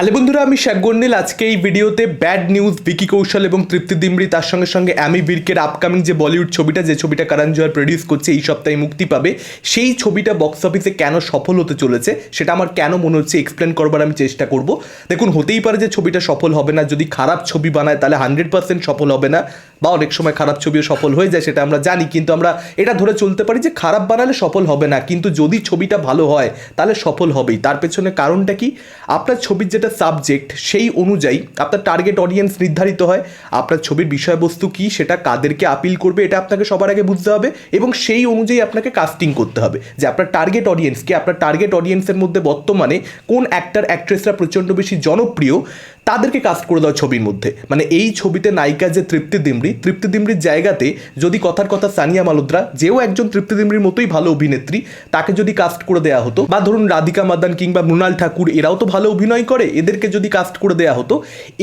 আলে বন্ধুরা, আমি শেখ গন্ডিল আজকে এই ভিডিওতে ব্যাড নিউজ, ভিকি কৌশল এবং তৃপ্তি দিমরি, তার সঙ্গে সঙ্গে অ্যামি বির্কের আপকামিং যে বলিউড ছবিটা, যে ছবিটা কারণ জোয়ার প্রডিউস করছে, এই সপ্তাহে মুক্তি পাবে। সেই ছবিটা বক্স অফিসে কেন সফল হতে চলেছে, সেটা আমার কেন মনে হচ্ছে এক্সপ্লেন করবার আমি চেষ্টা করব। দেখুন, হতেই পারে যে ছবিটা সফল হবে না, যদি খারাপ ছবি বানায়, তাহলে হান্ড্রেড পার্সেন্ট সফল হবে না। বা অনেক সময় খারাপ ছবিও সফল হয়ে যায়, সেটা আমরা জানি। কিন্তু আমরা এটা ধরে চলতে পারি যে, খারাপ বানালে সফল হবে না। কিন্তু যদি ছবিটা ভালো হয়, তাহলে সফল হবেই। তার পেছনে কারণটা কি? আপনার ছবির যেটা সাবজেক্ট সেই অনুযায়ী আপনার টার্গেট অডিয়েন্স নির্ধারিত হয়। আপনার ছবির বিষয়বস্তু কি, সেটা কাদেরকে আপিল করবে, এটা আপনাকে সবার আগে বুঝতে হবে এবং সেই অনুযায়ী আপনাকে কাস্টিং করতে হবে। যে আপনার টার্গেট অডিয়েন্সকে আপনার টার্গেট অডিয়েন্সের মধ্যে বর্তমানে কোন অ্যাক্টার অ্যাক্ট্রেসরা প্রচণ্ড বেশি জনপ্রিয়? তাদেরকে কাস্ট করে দেওয়া ছবির মধ্যে। মানে এই ছবিতে নায়িকা যে তৃপ্তি দিমরি, তৃপ্তি দিমরির জায়গাতে যদি কথার কথা সানিয়া মালোদ্রা, যেও একজন তৃপ্তি দিমরির মতোই ভালো অভিনেত্রী, তাকে যদি কাস্ট করে দেওয়া হতো, বা ধরুন রাধিকা মাদান কিংবা মৃণাল ঠাকুর, এরাও তো ভালো অভিনয় করে, এদেরকে যদি কাস্ট করে দেওয়া হতো,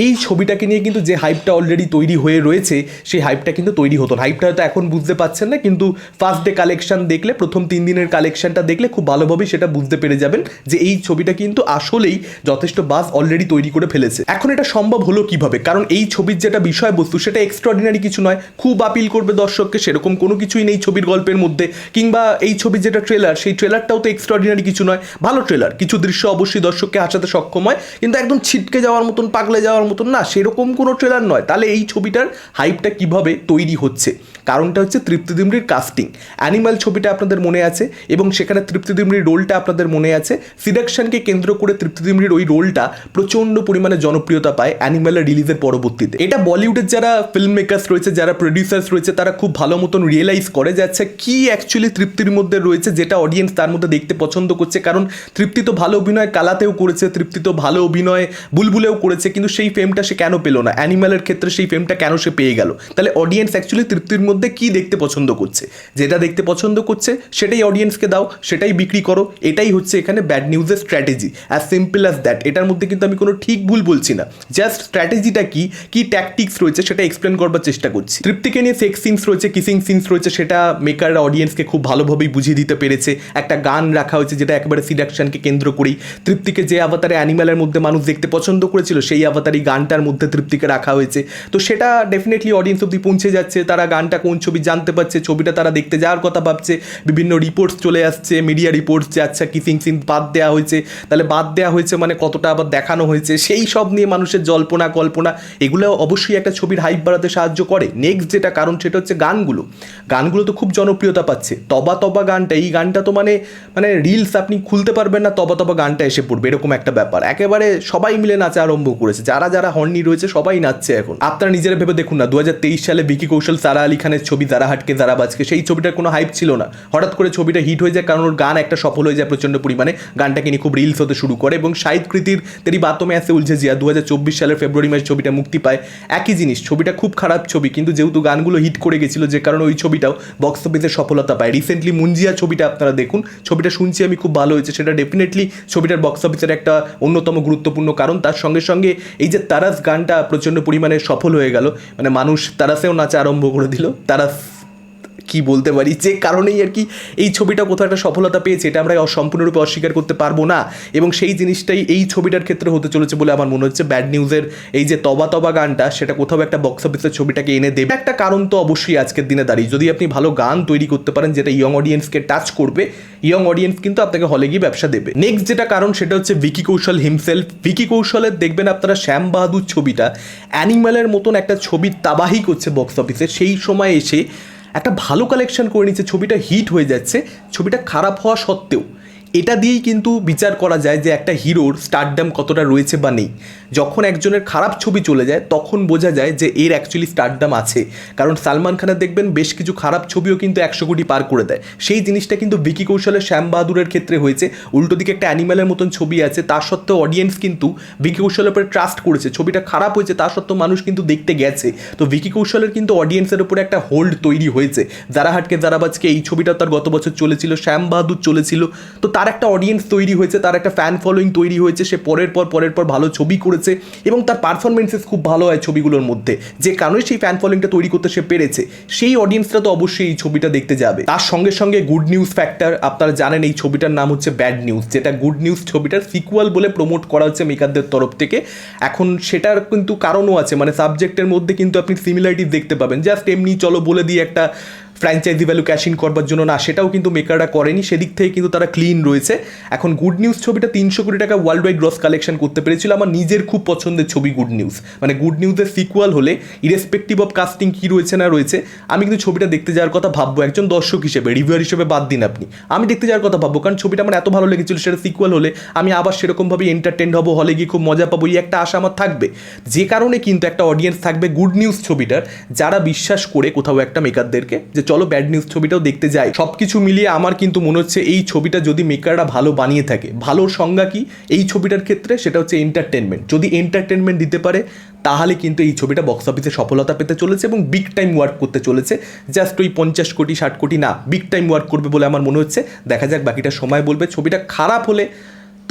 এই ছবিটাকে নিয়ে কিন্তু যে হাইপটা অলরেডি তৈরি হয়ে রয়েছে, সেই হাইপটা কিন্তু তৈরি হতো হাইপটা হয়তো এখন বুঝতে পারছেন না, কিন্তু ফার্স্ট ডে কালেকশন দেখলে, প্রথম তিন দিনের কালেকশনটা দেখলে খুব ভালোভাবেই সেটা বুঝতে পেরে যাবেন যে এই ছবিটা কিন্তু আসলেই যথেষ্ট বাস অলরেডি তৈরি করে ফেলেছে। এখন এটা সম্ভব হলো কীভাবে? কারণ এই ছবির যেটা বিষয়বস্তু, সেটা এক্সট্রাঅর্ডিনারি কিছু নয়। খুব আপিল করবে দর্শককে, সেরকম কোনো কিছুই নেই ছবির গল্পের মধ্যে। কিংবা এই ছবির যেটা ট্রেলার সেই ট্রেলারটাও তো এক্সট্রাঅর্ডিনারি কিছু নয়। ভালো ট্রেলার কিছু দৃশ্য অবশ্যই দর্শককে হাসাতে সক্ষম হয়। কিন্তু একদম ছিটকে যাওয়ার মতন, পাগলে যাওয়ার মতন, না, সেরকম কোনো ট্রেলার নয়। তাহলে এই ছবিটার হাইপটা কীভাবে তৈরি হচ্ছে? কারণটা হচ্ছে তৃপ্তি দিমরির কাস্টিং অ্যানিমাল ছবিটা আপনাদের মনে আছে এবং সেখানে তৃপ্তি দিমরির রোলটা আপনাদের মনে আছে। সিলেকশনকে কেন্দ্র করে তৃপ্তি দিমরির ওই রোলটা প্রচণ্ড পরিমাণে জনপ্রিয়তা পায় অ্যানিমালের রিলিজের পরবর্তীতে। এটা বলিউডের যারা ফিল্ম মেকার্স রয়েছে, যারা প্রডিউসার্স রয়েছে, তারা খুব ভালো মতন রিয়েলাইজ করে যে আচ্ছা কি অ্যাকচুয়ালি তৃপ্তির মধ্যে রয়েছে যেটা অডিয়েন্স তার মধ্যে দেখতে পছন্দ করছে। কারণ তৃপ্তি তো ভালো অভিনয় কালাতেও করেছে, তৃপ্তি তো ভালো অভিনয় বুলবুলেও করেছে, কিন্তু সেই ফেমটা সে কেন পেল না? অ্যানিমালের ক্ষেত্রে সেই ফেমটা কেন সে পেয়ে গেল? তাহলে অডিয়েন্স অ্যাকচুয়ালি তৃপ্তির মধ্যে কি দেখতে পছন্দ করছে? যেটা দেখতে পছন্দ করছে, সেটাই অডিয়েন্সকে দাও, সেটাই বিক্রি করো, এটাই হচ্ছে এখানে ব্যাড নিউজের strategy as simple as that এটার মধ্যে কিন্তু আমি কোনো ঠিক ভুল বলছি না। জাস্ট স্ট্র্যাটেজিটা কি? কি ট্যাকটিক্স রয়েছে সেটা এক্সপ্লেন করবার চেষ্টা করছি। তৃপ্তিকে নিয়ে সেক্স সিনস রয়েছে কিসিং সিনস রয়েছে, সেটা মেকাররা অডিয়েন্সকে খুব ভালোভাবেই বুঝিয়ে দিতে পেরেছে। একটা গান রাখা হয়েছে যেটা একেবারে সিডাকশনকে কেন্দ্র করেই। তৃপ্তিকে যে আভাতারে অ্যানিম্যালের মধ্যে মানুষ দেখতে পছন্দ করেছিল, সেই আভাতারই গানটার মধ্যে তৃপ্তিকে রাখা হয়েছে। তো সেটা ডেফিনেটলি অডিয়েন্স অব্দি পৌঁছে যাচ্ছে। তারা গানটা কোন ছবি জানতে পারছে, ছবিটা তারা দেখতে যাওয়ার কথা ভাবছে। বিভিন্ন রিপোর্টস চলে আসছে মিডিয়া রিপোর্টস যে আচ্ছা কিসিং সিন বাদ দেওয়া হয়েছে। তাহলে বাদ দেওয়া হয়েছে মানে কতটা আবার দেখানো হয়েছে? সেই সব নিয়ে মানুষের জল্পনা, কল্পনা, এগুলো অবশ্যই একটা ছবির হাইপ বাড়াতে সাহায্য করে। নেক্সট যেটা কারণ সেটা হচ্ছে গানগুলো। গানগুলো তো খুব জনপ্রিয়তা পাচ্ছে। তবা তবা গানটা, এই গানটা তো মানে মানে রিলস আপনি খুলতে পারবেন না, তবা তবা গানটা এসে পড়বে, এরকম একটা ব্যাপার। একেবারে সবাই মিলে নাচা আরম্ভ করেছে। যারা যারা হর্নি রয়েছে, সবাই নাচছে এখন। আপনারা নিজেরা ভেবে দেখুন না দু হাজার তেইশ সালে বিকি কৌশল, সারা আলী খানের ছবি, যারা হাটকে, যারা বাজকে, সেই ছবিটার কোনো হাইপ ছিল না। হঠাৎ করে ছবিটা হিট হয়ে যায়, কারণ ওর গান একটা সফল হয়ে যায় প্রচণ্ড পরিমাণে। গানটাকে নিয়ে খুব রিলস হতে শুরু করে এবং শাহিদ কৃতির তেরি বাতমে আসে উলঝে জিয়া দু সালের ফেব্রুয়ারি মাসে ছবিটা মুক্তি পায়। একই জিনিস, ছবিটা খুব খারাপ ছবি, কিন্তু যেহেতু গানগুলো হিট করে গেছিল, যে কারণে ওই ছবিটাও বক্স অফিসে সফলতা পায়। রিসেন্টলি মুঞ্জিয়া ছবিটা আপনারা দেখুন, ছবিটা শুনছি আমি খুব ভালো হয়েছে। সেটা ডেফিনেটলি ছবিটার বক্স অফিসের একটা অন্যতম গুরুত্বপূর্ণ কারণ। তার সঙ্গে সঙ্গে এই যে তারাস গানটা প্রচণ্ড পরিমাণে সফল হয়ে গেল। মানে মানুষ তারাসেও নাচা আরম্ভ করে দিল। তারাস কি বলতে পারি? যে কারণেই আর কি এই ছবিটা কোথাও একটা সফলতা পেয়েছে, এটা আমরা সম্পূর্ণরূপে অস্বীকার করতে পারব না। এবং সেই জিনিসটাই এই ছবিটার ক্ষেত্রে হতে চলেছে বলে আমার মনে হচ্ছে ব্যাড নিউজের এই যে তবা তবা গানটা, সেটা কোথাও একটা বক্স অফিসের ছবিটাকে এনে দেবে। একটা কারণ তো অবশ্যই আজকের দিনে দাঁড়িয়ে। যদি আপনি ভালো গান তৈরি করতে পারেন, যেটা ইয়ং অডিয়েন্সকে টাচ করবে ইয়ং অডিয়েন্স কিন্তু আপনাকে হলে গিয়ে ব্যবসা দেবে। নেক্সট যেটা কারণ, সেটা হচ্ছে ভিকি কৌশল হিমসেলফ ভিকি কৌশলের দেখবেন আপনারা শ্যাম বাহাদুর ছবিটা অ্যানিম্যালের মতন একটা ছবির তাবাহি করছে বক্স অফিসে সেই সময় এসে একটা ভালো কালেকশন করে নিচ্ছে ছবিটা হিট হয়ে যাচ্ছে ছবিটা খারাপ হওয়া সত্ত্বেও। এটা দিয়েই কিন্তু বিচার করা যায় যে একটা হিরোর স্টারডাম কতটা রয়েছে বা নেই। যখন একজনের খারাপ ছবি চলে যায়, তখন বোঝা যায় যে এর অ্যাকচুয়ালি স্টারডাম আছে। কারণ সালমান খানের দেখবেন বেশ কিছু খারাপ ছবিও কিন্তু একশো কোটি পার করে দেয়। সেই জিনিসটা কিন্তু বিকি কৌশলের শ্যাম বাহাদুরের ক্ষেত্রে হয়েছে। উল্টো দিকে একটা অ্যানিম্যালের মতন ছবি আছে, তা সত্ত্বেও অডিয়েন্স কিন্তু বিকি কৌশলের উপরে ট্রাস্ট করেছে। ছবিটা খারাপ হয়েছে, তা সত্ত্বেও মানুষ কিন্তু দেখতে গেছে। তো বিকি কৌশলের কিন্তু অডিয়েন্সের উপরে একটা হোল্ড তৈরি হয়েছে। যারা হাটকে যারা বাজকে এই ছবিটা তার গত বছর চলেছিল, শ্যাম বাহাদুর চলেছিল। তো তার তার একটা অডিয়েন্স তৈরি হয়েছে, তার একটা ফ্যান ফলোয়িং তৈরি হয়েছে, সে পরের পর পরের পর ভালো ছবি করেছে এবং তার পারফরমেন্সেস খুব ভালো হয় ছবিগুলোর মধ্যে। যে কারণে সেই ফ্যান ফলোয়িংটা তৈরি করতে সে পেরেছে। সেই অডিয়েন্সটা তো অবশ্যই এই ছবিটা দেখতে যাবে। তার সঙ্গে সঙ্গে গুড নিউজ ফ্যাক্টর আপনারা জানেন এই ছবিটার নাম হচ্ছে ব্যাড নিউজ যেটা গুড নিউজ ছবিটার সিকুয়াল বলে প্রমোট করা হচ্ছে মেকারদের তরফ থেকে। এখন সেটার কিন্তু কারণও আছে মানে সাবজেক্টের মধ্যে কিন্তু আপনি সিমিলারিটিস দেখতে পাবেন। জাস্ট এমনি চলো বলে দিয়ে একটা ফ্র্যাঞ্চাইজি ভ্যালু ক্যাশ ইন করবার জন্য না, সেটাও কিন্তু মেকাররা করেনি, সেদিক থেকে কিন্তু তারা ক্লিন রয়েছে। এখন গুড নিউজ ছবিটা তিনশো কোটি টাকা ওয়ার্ল্ড ওয়াইড গ্রস কালেকশন করতে পেরেছিল আমার নিজের খুব পছন্দের ছবি গুড নিউজ মানে গুড নিউজের সিকুয়াল হলে ইরেসপেক্টিভ অফ কাস্টিং কী রয়েছে না রয়েছে, আমি কিন্তু ছবিটা দেখতে যাওয়ার কথা ভাববো একজন দর্শক হিসেবে রিভিউয়ার হিসেবে বাদ দিন আপনি। আমি দেখতে যাওয়ার কথা ভাববো, কারণ ছবিটা আমার এত ভালো লেগেছিল, সেটা সিকুয়াল হলে আমি আবার সেরকমভাবে এন্টারটেন হব হলে গিয়ে খুব মজা পাবো, এই একটা আশা আমার থাকবে। যে কারণে কিন্তু একটা অডিয়েন্স থাকবে গুড নিউজ ছবিটার, যারা বিশ্বাস করে কোথাও একটা মেকারদেরকে যে চলো ব্যাড নিউজ ছবিটাও দেখতে যাই। সব কিছু মিলিয়ে আমার কিন্তু মনে হচ্ছে এই ছবিটা যদি মেকাররা ভালো বানিয়ে থাকে, ভালোর সংজ্ঞা কি? এই ছবিটার ক্ষেত্রে সেটা হচ্ছে এন্টারটেনমেন্ট যদি এন্টারটেনমেন্ট দিতে পারে, তাহলে কিন্তু এই ছবিটা বক্স অফিসে সফলতা পেতে চলেছে এবং বিগ টাইম ওয়ার্ক করতে চলেছে। জাস্ট ওই পঞ্চাশ কোটি, ষাট কোটি না বিগ টাইম ওয়ার্ক করবে বলে আমার মনে হচ্ছে। দেখা যাক, বাকিটা সময় বলবে। ছবিটা খারাপ হলে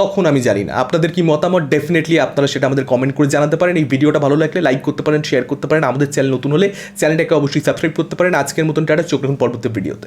তখন আমি জানি না। আপনাদের কি মতামত? ডেফিনেটলি আপনারা সেটা আমাদের কমেন্ট করে জানাতে পারেন। এই ভিডিওটা ভালো লাগলে লাইক করতে পারেন শেয়ার করতে পারেন। আমাদের চ্যানেল নতুন হলে চ্যানেলটাকে অবশ্যই সাবস্ক্রাইব করতে পারেন। আজকের মতন টাটা, চোখ রাখুন পরবর্তী ভিডিওতে